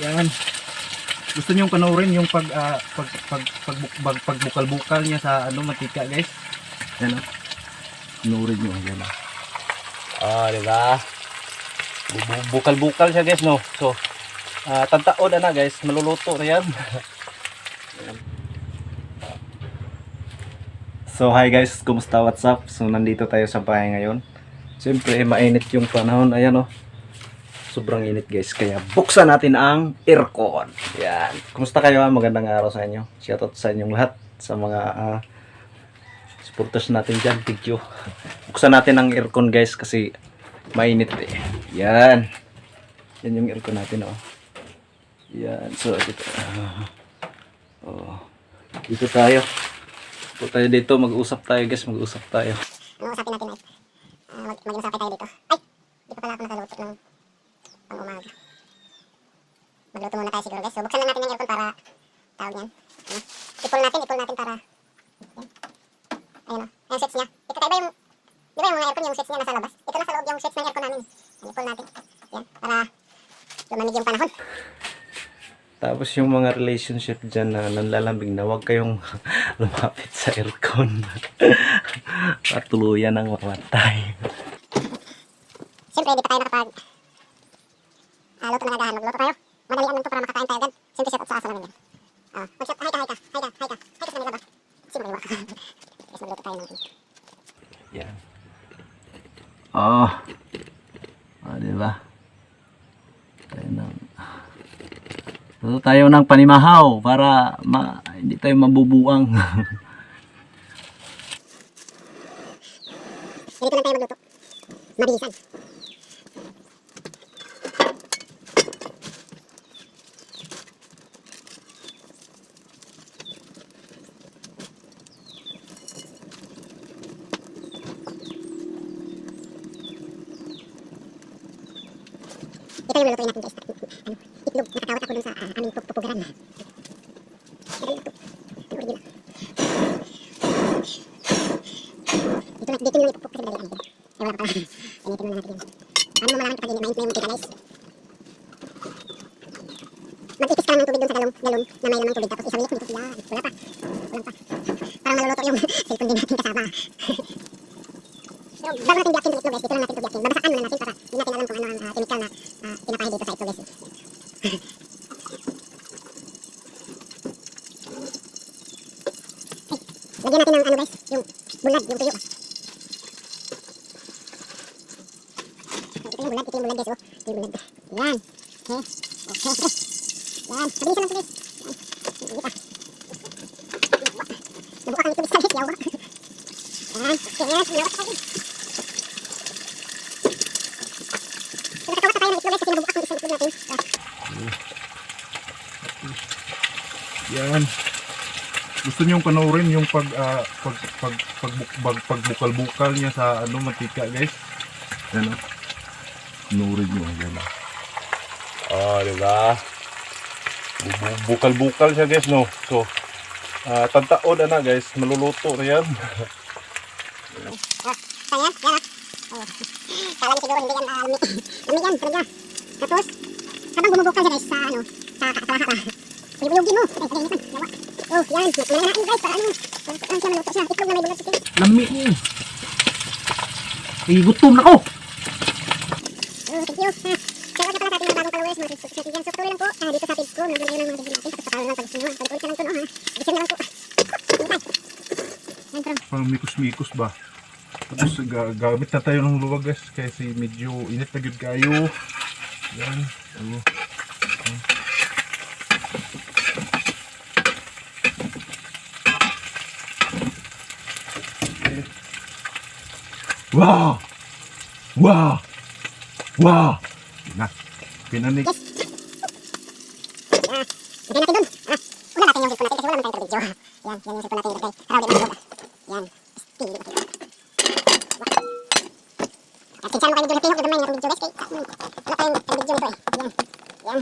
Yan. Gusto niyo panoorin yung pag ah, pag pag pag, pag, pagbukal-bukal niya sa ano mantika, guys. Yan oh. Panoorin niyo yan. oh. Ah, di ba? Bu- Bukal-bukal siya, guys, no. So, ah tantaon na guys. Maluluto na. Yan. So hi guys, kumusta what's up? So nandito tayo sa bahay ngayon. Siyempre mainit yung panahon, ayan oh. Sobrang init guys, kaya buksan natin ang aircon. Yan. Kumusta kayo? ah? Magandang araw sa inyo. Shoutout sa inyong lahat sa mga ah, supporters natin dyan. Thank you. Buksan natin ang aircon guys kasi mainit eh. Yan. Yan yung aircon natin oh. Yan. So dito. ah, oh. Dito tayo. Po tayo dito, mag-usap tayo guys, mag-usap tayo. Ang usapin natin ay uh, mag maging masakit tayo dito. Ay! Di pa pala ako nakaluto ng pang umaga. Magluto muna tayo siguro guys. So buksan lang natin yung aircon para tawag niyan. Ano? Ipol natin, ipol natin para yan. Ayun o. Ayun switch niya. Ito tayo ba yung Di ba yung mga aircon yung switch niya nasa labas? Ito nasa loob yung switch ng aircon namin. Yan, ipol natin. Yan. Para lumamig yung panahon. Tapos yung mga relationship dyan na nanlalambing na huwag kayong lumapit sa aircon. At tuluyan ang mamatay. Siyempre, di pa tayo nakapag ah, luto ng agahan. Magluto tayo. Madali ang luto para makakain tayo agad. Siyempre, set up sa asa namin yan. Ah, mag-shot. Hi ka, hi ka, hi ka, hi ka. Hi ka sa kanila ba? Siyempre, wala. Yes, magluto tayo ng Yan. Oh. Ah, di ba? Tayo ng... Luto tayo ng panimahaw para ma, hindi tayo mabubuang. Ganito lang tayo magluto. Mabilisan. Ito yung lulutuin natin guys. Ano, itlog. Nakatawat ako dun sa ah, aming pupugaran. Madali lang to. Ano original. Dito na, dito yung ipupuk kasi madali lang din. Ay, wala pa pala. Initin muna natin yun. Paano mo malaman kapag na yung mantika, guys? Mag-ipis ka lang ng tubig dun sa galong, galon na may lamang tubig. Tapos isawiyot mo dito. Yan. Wala pa. Wala pa. Parang maluluto yung cellphone din natin kasama. Pero bago natin biyakin yung guys, dito lang natin ito biyakin. Babasaan muna natin para hindi natin alam kung ano ang ah, chemical na uh, pinapahid dito sa itlog, guys. Lagyan natin ng ano, guys, yung bulag, yung tuyo. Yung bulag, yung bulag guys, oh. Yung bulag. Yan. Okay. Okay. Yan. Mabilisan lang guys. Yan. Hindi pa. Nabuka sa guys, yawa. Yan. Okay. Nabuka tayo. So, nakakawat na tayo ng itlog guys kasi nabuka natin. Ah, Yan. Gusto niyo panoorin yung pag ah, pag pag pag, pag, pagbukal-bukal niya sa ano mantika, guys. Yan oh. Panoorin niyo yan. Ah, di ba? Bu- Bukal-bukal siya, guys, no. So, ah tantaon na guys. Maluluto na yan. Ah, yan, yan ah. Oh. Kala niyo siguro hindi yan uh, lumi. lumi yan, talaga. Tapos, habang bumubukal siya guys sa ano, sa kakalaha ka. Uyug-uyugin mo. Ay, tagay nipan. Yawa. Oh, yan. Mananain guys para ano. Para siya maluto siya. Itlog na may bulag chicken. Lami ni. Eh, gutom na ko. Oh, thank you. Ha. Shout out na pala sa ating mga bagong followers, mga subscribers natin dyan. So, patuloy lang po ah, dito sa page ko. Nandun lang yung mga video natin. Tapos sa lang pag-gusto nyo. Pag-ulit ka lang ito, no, ha. Isip na lang po. Hintay. Yan, from. Parang mikos-mikos ba? Tapos ga- gamit na tayo ng luwag guys kasi medyo init na gud kayo. Yan. Oh. Wow! Wow! Wow! Na, pinanik. Yes. Lagyan natin dun. Ah, una natin yung cellphone natin kasi wala naman tayong video. Yan, yan yung cellphone natin ilagay. Para di masulog. Yan. Steal mo kayo natihok, gamay nga itong video guys. Kaya, wala tayong video nito eh. Yan.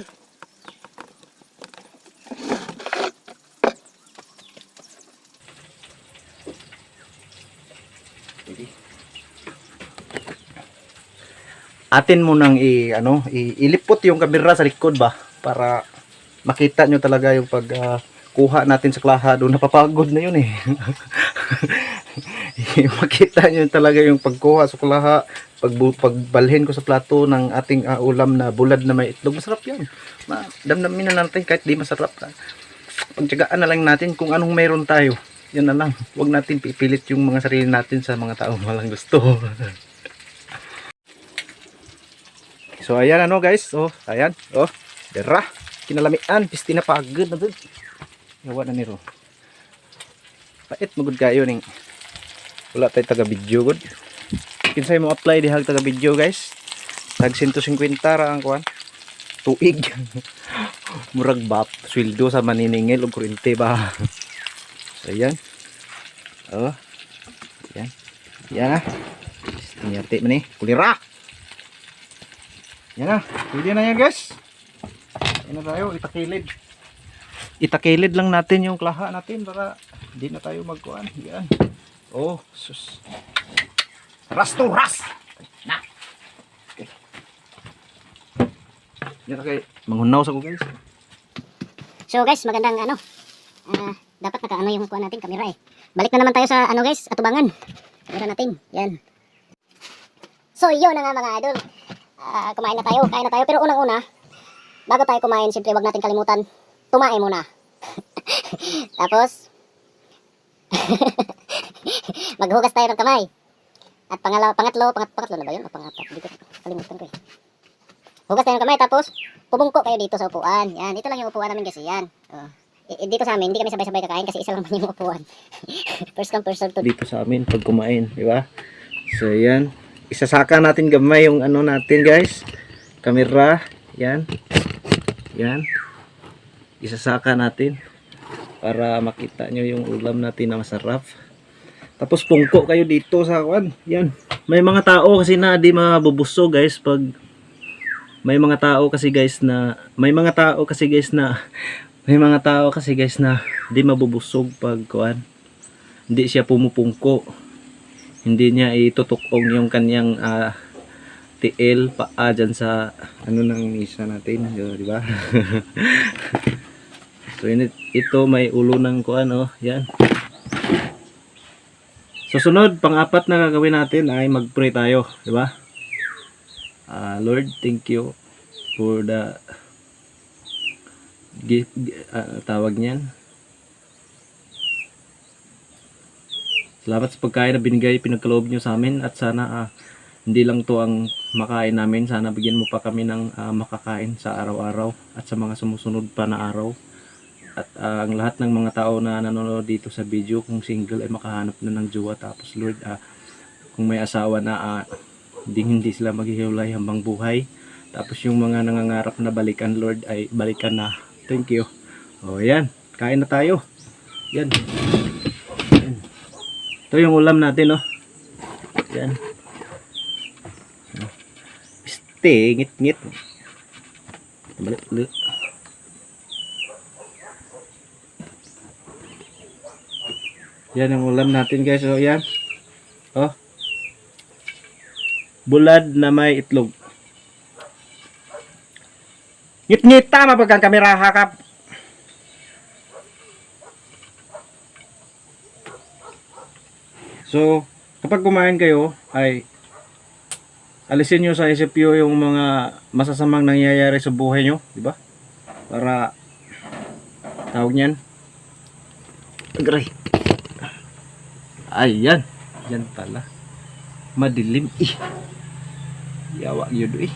Atin mo nang i ano, ilipot yung kamera sa likod ba? para makita nyo talaga yung pag ah, kuha natin sa klaha doon napapagod na yun eh makita nyo talaga yung pagkuha sa klaha pag pagbalhin ko sa plato ng ating ah, ulam na bulad na may itlog masarap yan Ma, damdamin na natin kahit di masarap pagtsagaan na lang natin kung anong meron tayo. Yan na lang. Huwag natin pipilit yung mga sarili natin sa mga taong walang gusto. So ayan ano guys? Oh ayan. Oh dera kinalamian. Pisti na pagod na dun. Gawa na niro. Pait magud kayo ning. Wala tayo taga video good kinsay mo apply dihag taga video guys? Tag 150 ra ang kuan tuig. Murag bap. Sweldo sa maniningil og kuryente ba? Ayan oh. Ayan yan ah Tinyati man eh. Kulira! Yan na. Pwede na yan guys. Yan na tayo. Itakilid. Itakilid lang natin yung klaha natin para hindi na tayo magkuhan. Yan. Oh sus ras to ras na okay. yan kay manghunaw sa ko guys So guys, magandang ano. ah, dapat nakaano yung kuha natin kamera eh. Balik na naman tayo sa ano guys, atubangan. Kamera natin. Yan. So yun na nga mga idol. Ah, kumain na tayo, kain na tayo. Pero unang-una, bago tayo kumain, siyempre wag natin kalimutan, tumae muna. Tapos, maghugas tayo ng kamay. At pangalawa, pangatlo, pangat, pangatlo na ba yun? O pangapat? Dito, kalimutan ko eh. Hugas tayo ng kamay, tapos pumungko kayo dito sa upuan. Yan, ito lang yung upuan namin kasi yan. Oh. I- dito sa amin, hindi kami sabay-sabay kakain kasi isa lang naman yung upuan. first come, first serve to. dito sa amin pag kumain, di ba? So yan, isasaka natin gamay yung ano natin guys. Kamera, yan. Yan. Isasaka natin para makita nyo yung ulam natin na masarap. Tapos pungko kayo dito sa kwan. Yan. May mga tao kasi na di mabubusog guys pag may mga tao kasi guys na may mga tao kasi guys na may mga tao kasi guys na di mabubusog pag kuan hindi siya pumupungko. Hindi niya itutukong yung kanyang ah, tiil paa dyan sa ano nang isa natin di ba? So yun, ito may ulo ng kuan oh. Yan susunod pang-apat na gagawin natin ay mag-pray tayo di ba Ah, Lord thank you for the gi- gi- ah, tawag niyan Salamat sa pagkain na binigay, pinagkaloob nyo sa amin at sana ah, hindi lang to ang makain namin. Sana bigyan mo pa kami ng ah, makakain sa araw-araw at sa mga sumusunod pa na araw. At ah, ang lahat ng mga tao na nanonood dito sa video, kung single ay makahanap na ng jowa. Tapos Lord, ah, kung may asawa na ah, hindi hindi sila maghihiwalay hambang buhay. Tapos yung mga nangangarap na balikan Lord ay balikan na. Thank you. O yan, kain na tayo. Yan. Ito yung ulam natin, no? Yan. Este, ngit-ngit. Balik Yan ang ulam natin, guys. So, yan. Oh. Bulad na may itlog. Ngit-ngit tama pagkang kamera hakap. So, kapag kumain kayo, ay alisin nyo sa isip nyo yung mga masasamang nangyayari sa buhay nyo, di ba? Para tawag niyan. Agray. Ayan. Yan pala. Madilim. Ih. Yawa yun eh.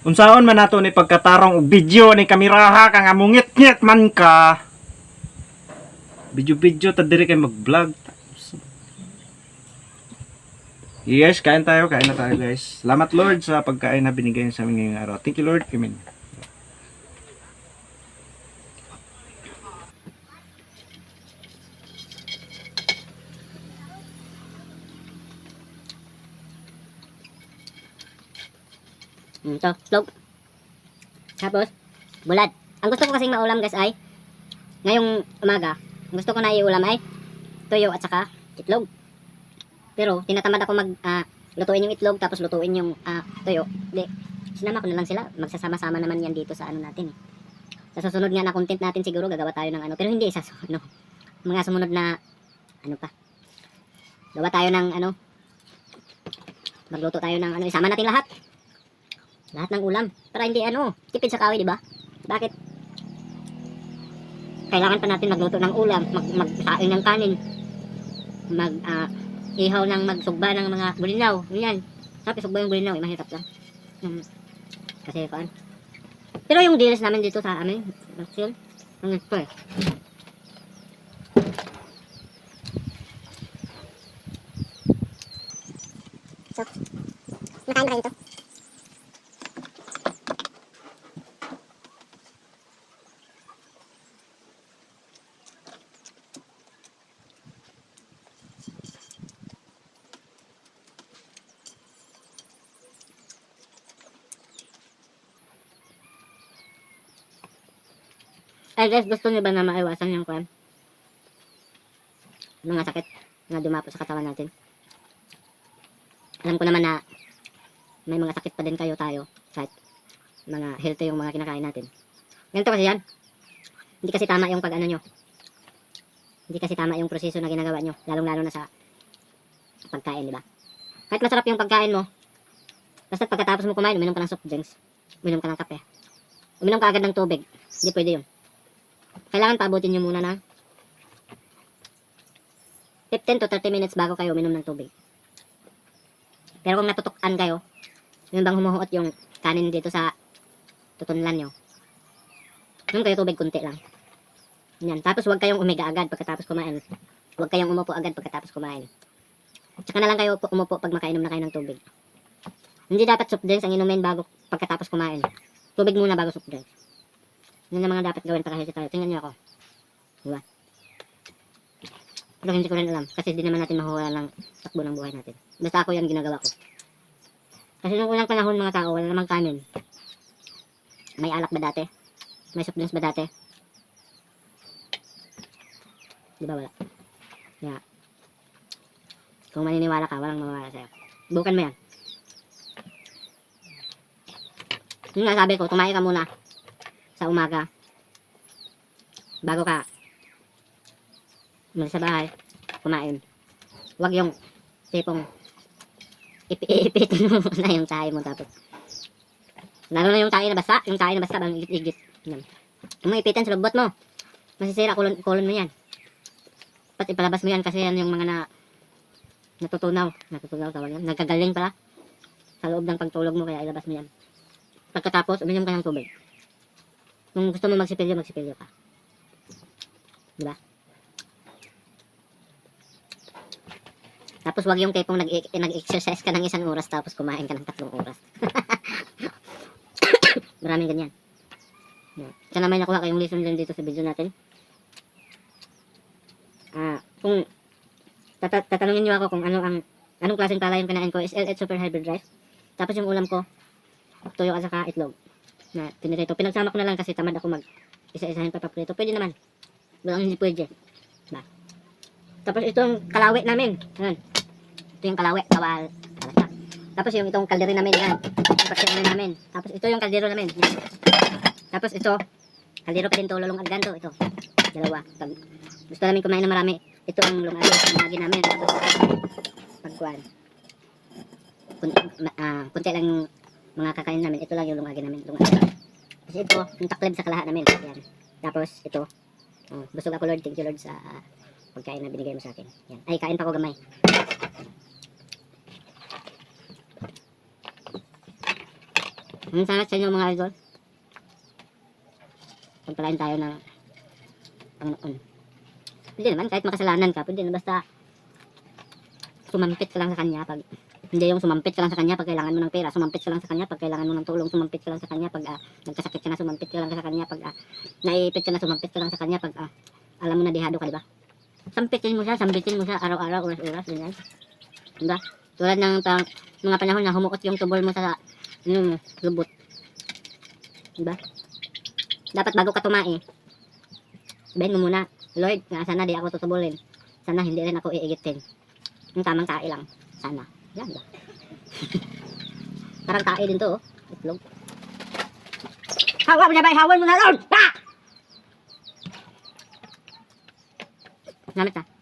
Unsaon man nato ni pagkatarong og video ni kameraha ka nga mungit-ngit man ka. Video-video ta diri kay mag-vlog. Yes, kain tayo, kain na tayo guys. Salamat Lord sa pagkain na binigay sa amin ngayong araw. Thank you Lord. Amen. Ito, vlog. Tapos, bulad. Ang gusto ko kasing maulam guys ay, ngayong umaga, ang gusto ko na iulam ay, tuyo at saka itlog. Pero, tinatamad ako mag, ah, lutuin yung itlog, tapos lutuin yung ah, tuyo. Di, sinama ko na lang sila. Magsasama-sama naman yan dito sa ano natin eh. Sa susunod nga na content natin siguro gagawa tayo ng ano. Pero hindi sa ano, mga sumunod na ano pa. Gawa tayo ng ano. Magluto tayo ng ano. Isama natin lahat. Lahat ng ulam. Para hindi ano, tipid sa kawi, di ba? Bakit? Kailangan pa natin magluto ng ulam, mag magsaing ng kanin, mag ah, ihaw ng magsugba ng mga bulinaw. Ganyan. Sabi sugba yung bulinaw, eh, mahirap lang. Hmm. Kasi paan. Pero yung deals namin dito sa amin, chill. Ang ito eh. Ay guys, gusto niyo ba na maiwasan yung kwan? Mga sakit na dumapo sa katawan natin. Alam ko naman na may mga sakit pa din kayo tayo kahit mga healthy yung mga kinakain natin. Ganito kasi yan. Hindi kasi tama yung pag ano nyo. Hindi kasi tama yung proseso na ginagawa nyo. Lalong lalo na sa pagkain, di ba? Kahit masarap yung pagkain mo, basta pagkatapos mo kumain, uminom ka ng soft drinks, uminom ka ng kape, uminom ka agad ng tubig, hindi pwede yun. Kailangan paabutin nyo muna ng 15 to 30 minutes bago kayo uminom ng tubig. Pero kung natutukan kayo, yun bang humuhuot yung kanin dito sa tutunlan nyo. Yung kayo tubig kunti lang. Yan. Tapos huwag kayong umiga agad pagkatapos kumain. Huwag kayong umupo agad pagkatapos kumain. Tsaka na lang kayo upo- umupo pag makainom na kayo ng tubig. Hindi dapat soft drinks ang inumin bago pagkatapos kumain. Tubig muna bago soft drinks. Yun ang mga dapat gawin para healthy tayo. Tingnan niyo ako. Diba? Pero hindi ko rin alam. Kasi hindi naman natin mahuwala ng takbo ng buhay natin. Basta ako yung ginagawa ko. Kasi nung unang panahon mga tao, wala namang kanin. May alak ba dati? May soft drinks ba dati? Di ba wala? Kaya, kung maniniwala ka, walang mawawala sa'yo. Bukan mo yan. Yung nga sabi ko, kumain ka muna sa umaga. Bago ka umalis sa bahay kumain. Huwag yung tipong ipi-ipitin mo na yung tayo mo tapos. Lalo na yung tayo na basa yung tayo na basa bang igit-igit kung mo ipitan sa lubot mo. Masisira kulon, kulon mo yan. Pati palabas mo yan kasi yan yung mga na natutunaw. Natutunaw tawag yan. Nagkagaling pala sa loob ng pagtulog mo kaya ilabas mo yan. Pagkatapos uminom ka ng tubig kung gusto mo magsipilyo, magsipilyo ka. Di ba? Tapos wag yung tipong nag- nag-exercise ka ng isang oras tapos kumain ka ng tatlong oras. Maraming ganyan. Sana may nakuha kayong lesson din dito sa video natin. Ah, kung tata- tatanungin niyo ako kung ano ang anong klaseng palay yung kinain ko is LH Super Hybrid Rice. Tapos yung ulam ko tuyo at saka itlog na pinirito. Pinagsama ko na lang kasi tamad ako mag isa-isahin pa paprito. Pwede naman. Walang hindi pwede. Diba? Tapos itong kalawi namin. Yan. Ito yung kalawi. Kawal. Tapos yung itong kaldero namin. Yan. Yung namin. Tapos ito yung kaldero namin. Yan. Tapos ito. Kaldero pa din to. Lulong agganto. Ito. Dalawa. Pag gusto namin kumain ng marami. Ito ang lungagi. Lungagi namin. Tapos pagkuhan. Kun, ma, ah, kunti lang yung mga kakain namin, ito lang yung lungagi namin. Lungagi. Kasi ito, yung taklib sa kalahat namin. Yan. Tapos, ito. Oh, busog ako, Lord. Thank you, Lord, sa ah, pagkain na binigay mo sa akin. Yan. Ay, kain pa ko gamay. Ang salamat sa inyo, mga idol. Pagpalain tayo ng Panginoon. Pwede naman, kahit makasalanan ka, pwede na basta sumampit ka lang sa kanya pag hindi yung sumampit ka lang sa kanya pag kailangan mo ng pera, sumampit ka lang sa kanya pag kailangan mo ng tulong, sumampit ka lang sa kanya pag ah, nagkasakit ka na, sumampit ka lang sa kanya pag ah, naiipit ka na, sumampit ka lang sa kanya pag ah, alam mo na dihado ka, di ba? Sampitin mo siya, sampitin mo siya araw-araw, oras-oras, ganyan. Di? Tulad ng pang, mga panahon na humuot yung tubol mo sa yung lubot. Di? Dapat bago ka tumae, sabihin mo muna, Lord, nga sana di ako tutubulin. Sana hindi rin ako iigitin. Yung tamang kae lang. Sana. Yan. Parang tae din to, oh. Itlog. Hawa mo na ba? Hawan mo na, ah! Lord! Ha! Nalit na.